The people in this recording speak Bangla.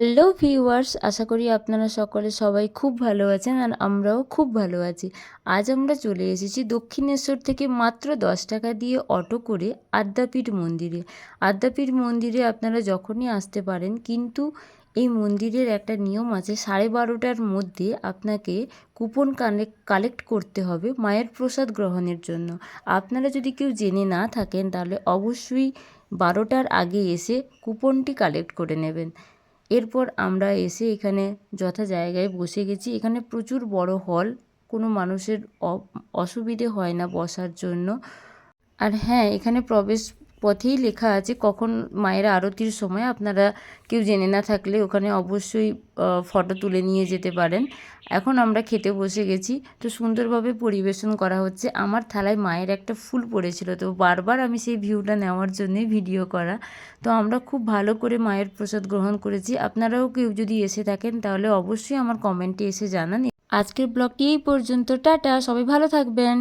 হ্যালো ভিউয়ার্স আশা করি আপনারা সকলে সবাই খুব ভালো আছেন আর আমরাও খুব ভালো আছি। আজ আমরা চলে এসেছি দক্ষিণেশ্বর থেকে মাত্র দশ টাকা দিয়ে অটো করে আদ্যাপীঠ মন্দিরে। আদ্যাপীঠ মন্দিরে আপনারা যখনই আসতে পারেন, কিন্তু এই মন্দিরের একটা নিয়ম আছে, সাড়ে বারোটার মধ্যে আপনাকে কুপন কালেক্ট কালেক্ট করতে হবে মায়ের প্রসাদ গ্রহণের জন্য। আপনারা যদি কেউ জেনে না থাকেন, তাহলে অবশ্যই বারোটার আগে এসে কুপনটি কালেক্ট করে নেবেন। এরপর আমরা এসে এখানে যথা জায়গায় বসে গেছি। এখানে প্রচুর বড় হল কোনো মানুষের অসুবিধে হয় না বসার জন্য। আর হ্যাঁ এখানে প্রবেশ পথেই লেখা আছে, কখন মায়ের আরতির সময়। আপনারা কেউ জেনে না থাকলে ওখানে অবশ্যই ফটো তুলে নিয়ে যেতে পারেন। এখন আমরা খেতে বসে গেছি। তো সুন্দরভাবে পরিবেশন করা হচ্ছে। আমার থালায় মায়ের একটা ফুল পড়েছিল। তো বারবার আমি সেই ভিউটা নেওয়ার জন্যই ভিডিও করা। তো আমরা খুব ভালো করে মায়ের প্রসাদ গ্রহণ করেছি। আপনারাও কেউ যদি এসে থাকেন, তাহলে অবশ্যই আমার কমেন্টে এসে জানান। আজকের ব্লগটি এই পর্যন্ত। টাটা! সবাই ভালো থাকবেন।